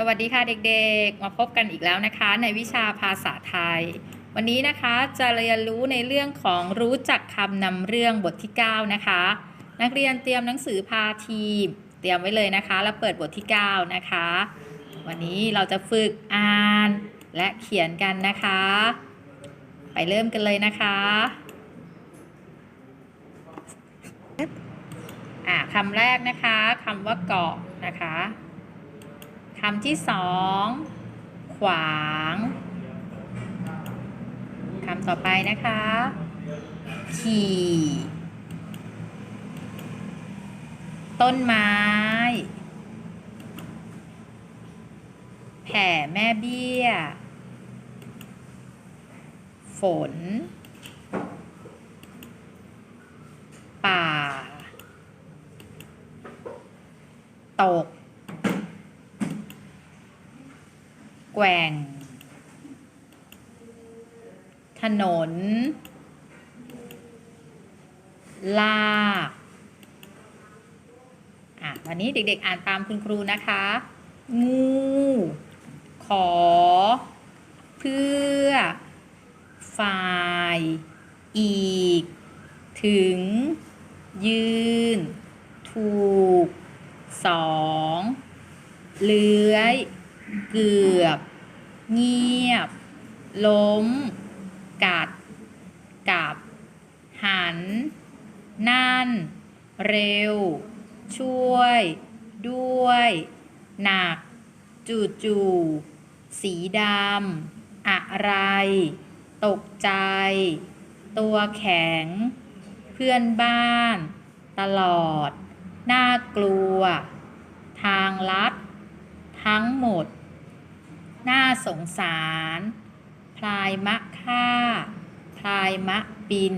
สวัสดีค่ะเด็กๆ มาพบกันอีกแล้วนะคะ ในวิชาภาษาไทย วันนี้นะคะจะเรียนรู้ในเรื่องของรู้จักคำนำเรื่องบทที่ 9 นะคะ นักเรียนเตรียมหนังสือพาทีม เตรียมไว้เลยนะคะ แล้วเปิดบทที่ 9 นะคะ วันนี้เราจะฝึกอ่านและเขียนกันนะคะ ไปเริ่มกันเลยนะคะอ่าคำแรกนะคะคำว่าเกาะนะคะ คำที่สองขวางคำต่อไปนะคะ ขี่ ต้นไม้ แผ่แม่เบี้ย ฝน ป่า ตก แกว่ง ถนน ลากอะวันนี้เด็กๆอ่านตามคุณครูนะคะ งู ขอ เพื่อ ฝ่าย อีก ถึง ยืน ถูก สอง เลื้อย เกือบ เงียบ ล้ม กัด กับ หัน นั่น เร็ว ช่วย ด้วย หนัก จู่จู่ๆสีดำ อะไร ตกใจ ตัวแข็ง เพื่อนบ้าน ตลอด น่ากลัว ทางลัด ทั้งหมด น่าสงสาร พลายมะค่า พลายมะปิน